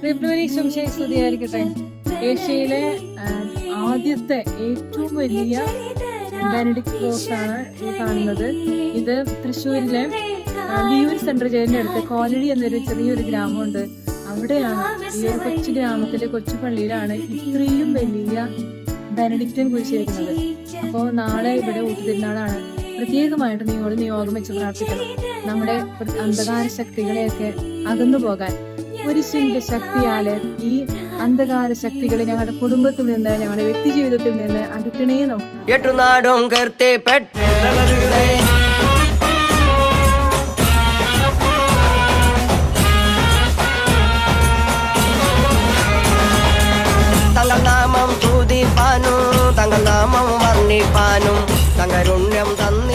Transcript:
ഫെബ്രുവരി സംശയ സ്തുതിയായിരിക്കട്ടെ ഏഷ്യയിലെ ആദ്യത്തെ ഏറ്റവും വലിയ ബെനഡിക്ട് കാണുന്നത്. ഇത് തൃശ്ശൂരിലെ വിയൂർ സെൻട്രൽ ജയിലിന്റെ അടുത്ത് കോലടി എന്നൊരു ചെറിയൊരു ഗ്രാമമുണ്ട്. അവിടെയാണ് ഈ ഒരു കൊച്ചു ഗ്രാമത്തിലെ കൊച്ചു പള്ളിയിലാണ് ഇത്രയും വലിയ ബെനഡിക്റ്റൻ കുരിശിരിക്കുന്നത് അപ്പോൾ നാളെ ഇവിടെ ഊട്ടുതിരുന്നാളാണ് പ്രത്യേകമായിട്ട് നിങ്ങൾ നിയോഗം വെച്ച് പ്രാർത്ഥിക്കണം. നമ്മുടെ അന്ധകാര ശക്തികളെയൊക്കെ അകന്നു പോകാൻ കുരിശിന്റെ ശക്തിയാൽ ഈ അന്ധകാര ശക്തികളെ ഞങ്ങളുടെ കുടുംബത്തിൽ നിന്ന് ഞങ്ങളുടെ വ്യക്തി ജീവിതത്തിൽ നിന്ന് അകറ്റണേ കീർത്തിപ്പെട്ട തങ്ങൾ നാമം വർണിപ്പാനും തങ്കരുണ്യം തന്ന